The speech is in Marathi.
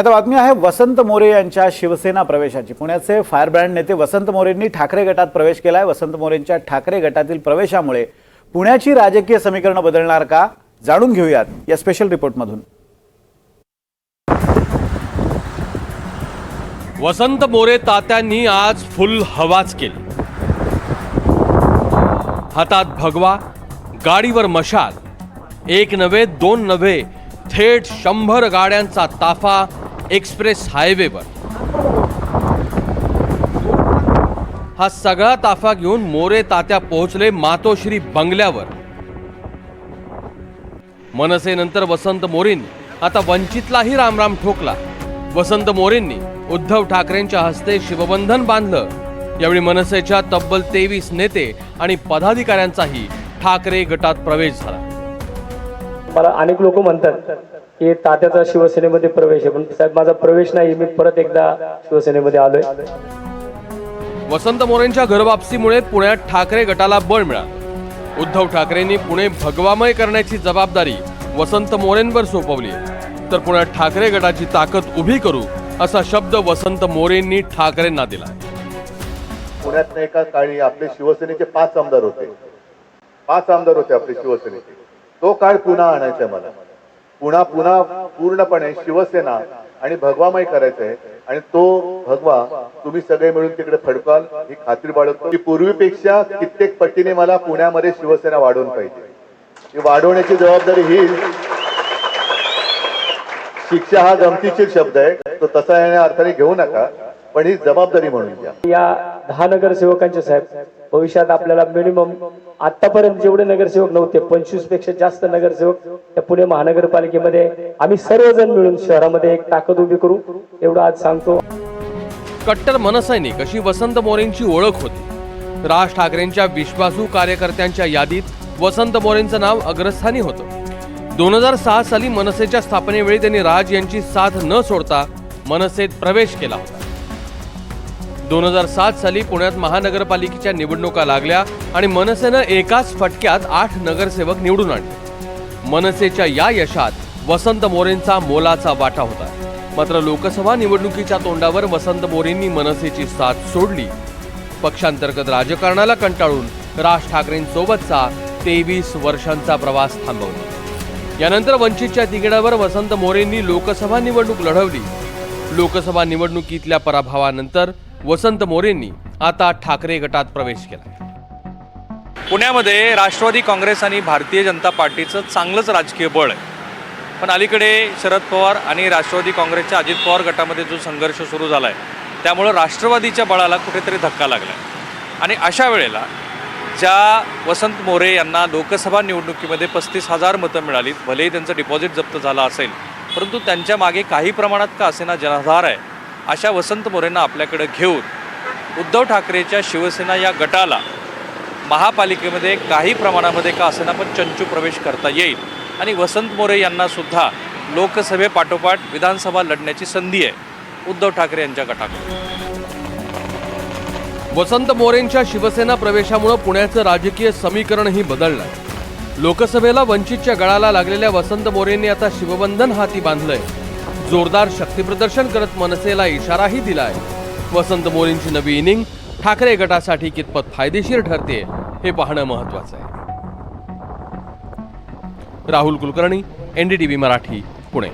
आता बातमी आहे वसंत मोरे यांच्या शिवसेना प्रवेशाची. पुण्याचे फायर ब्रँड नेते वसंत मोरेंनी ठाकरे गटात प्रवेश केलाय. वसंत मोरेंच्या ठाकरे गटातील प्रवेशामुळे पुण्याची राजकीय समीकरणं बदलणार का? जाणून घेऊयात या स्पेशल रिपोर्टमधून वसंत मोरे तात्यांनी आज फुल हवाच केली. हातात भगवा गाडीवर मशाल एक नव्हे दोन नव्हे थेट शंभर गाड्यांचा ताफा एक्सप्रेस हायवेवर हा सगळा ताफा घेऊन मोरे तात्या पोहोचले मातोश्री बंगल्यावर. मनसेनंतर वसंत मोरेंनी आता वंचितलाही रामराम ठोकला. वसंत मोरेंनी उद्धव ठाकरेंच्या हस्ते शिवबंधन बांधलं. यावेळी मनसेच्या तब्बल तेवीस नेते आणि पदाधिकाऱ्यांचाही ठाकरे गटात प्रवेश झाला. मला अनेक लोक म्हणतात की तात्याचा शिवसेनेमध्ये प्रवेश आहे. पण साहेब माझा प्रवेश नाही मी परत एकदा शिवसेनेमध्ये आलोय. वसंत मोरेंच्या घरवापसीमुळे पुण्यात ठाकरे गटाला बळ मिळालं. उद्धव ठाकरेंनी पुणे भगवामय करण्याची जबाबदारी वसंत मोरेंवर सोपवली तर पुण्यात ठाकरे गटाची ताकद उभी करू असा शब्द वसंत मोरेंनी ठाकरेंना दिला. पुण्यात एका काळी आपले शिवसेनेचे पाच आमदार होते. पाच आमदार होते आपले शिवसेनेचे. तो काळ पुन्हा आणायचा मला. पुन्हा पुन्हा पूर्णपणे शिवसेना आणि भगवामय करायचं आहे आणि तो भगवा तुम्ही सगळे मिळून तिकडे फडकाल ही खात्री बाळगतो. की पूर्वीपेक्षा कित्येक पटीने मला पुण्यामध्ये शिवसेना वाढवून पाहिजे. ही वाढवण्याची जबाबदारी ही शिक्षा हा गमतीशीर शब्द आहे. तो तसा या अर्थाने घेऊ नका. पण ही जबाबदारी म्हणून घ्या. या दहा नगरसेवकांचे साहेब भविष्यात आपल्याला मिनिमम आतापर्यंत जेवढे नगरसेवक नव्हते पंचवीसपेक्षा जास्त नगरसेवक या पुणे महानगरपालिकेमध्ये आम्ही सर्वजण मिळून शहरामध्ये एक ताकद उभी करू एवढं आज सांगतो. कट्टर मनसैनिक अशी वसंत मोरेंची ओळख होती. राज ठाकरेंच्या विश्वासू कार्यकर्त्यांच्या यादीत वसंत मोरेंचं नाव अग्रस्थानी होतं. दोन हजार सहा साली मनसेच्या स्थापनेवेळी त्यांनी राज यांची साथ न सोडता मनसेत प्रवेश केला होता. दोन हजार सात साली पुण्यात महानगरपालिकेच्या निवडणुका लागल्या आणि मनसेनं एकाच फटक्यात आठ नगरसेवक निवडून आणले. मनसेच्या या यशात वसंत मोरेंचा मोलाचा वाटा होता. मात्र लोकसभा निवडणुकीच्या तोंडावर वसंत मोरेंनी मनसेची साथ सोडली. पक्षांतर्गत राजकारणाला कंटाळून राज ठाकरेंसोबतचा तेवीस वर्षांचा प्रवास थांबवला. यानंतर वंचितच्या तिकिटावर वसंत मोरेंनी लोकसभा निवडणूक लढवली. लोकसभा निवडणुकीतल्या पराभवानंतर वसंत मोरेंनी आता ठाकरे गटात प्रवेश केला. पुण्यामध्ये राष्ट्रवादी काँग्रेस आणि भारतीय जनता पार्टीचं चांगलंच राजकीय बळ आहे. पण अलीकडे शरद पवार आणि राष्ट्रवादी काँग्रेसच्या अजित पवार गटामध्ये जो संघर्ष सुरू झाला आहे त्यामुळं राष्ट्रवादीच्या बळाला कुठेतरी धक्का लागला आहे आणि अशा वेळेला ज्या वसंत मोरे यांना लोकसभा निवडणुकीमध्ये पस्तीस हजार मतं मिळाली भलेही त्यांचं डिपॉझिट जप्त झालं असेल परंतु त्यांच्या मागे काही प्रमाणात का असेना जनाधार आहे अशा वसंत मोरेंना आपल्याकडे घेऊन उद्धव ठाकरेच्या शिवसेना या गटाला महापालिकेमध्ये काही प्रमाणामध्ये का असेना पण चंचू प्रवेश करता येईल. आणि वसंत मोरे यांनासुद्धा लोकसभेपाठोपाठ विधानसभा लढण्याची संधी आहे. उद्धव ठाकरे यांच्या गटाकडून. वसंत मोरेंच्या शिवसेना प्रवेशामुळे पुण्याचं राजकीय समीकरणही बदललं लोकसभेला वंचितच्या गळाला लागलेल्या वसंत मोरेंनी आता शिवबंधन हाती बांधलंय. जोरदार शक्तीप्रदर्शन करत मनसेला इशाराही दिलाय. वसंत मोरेंची नवी इनिंग ठाकरे गटासाठी कितपत फायदेशीर ठरते हे पाहणं महत्वाचं आहे. राहुल कुलकर्णी एनडीटीव्ही मराठी पुणे.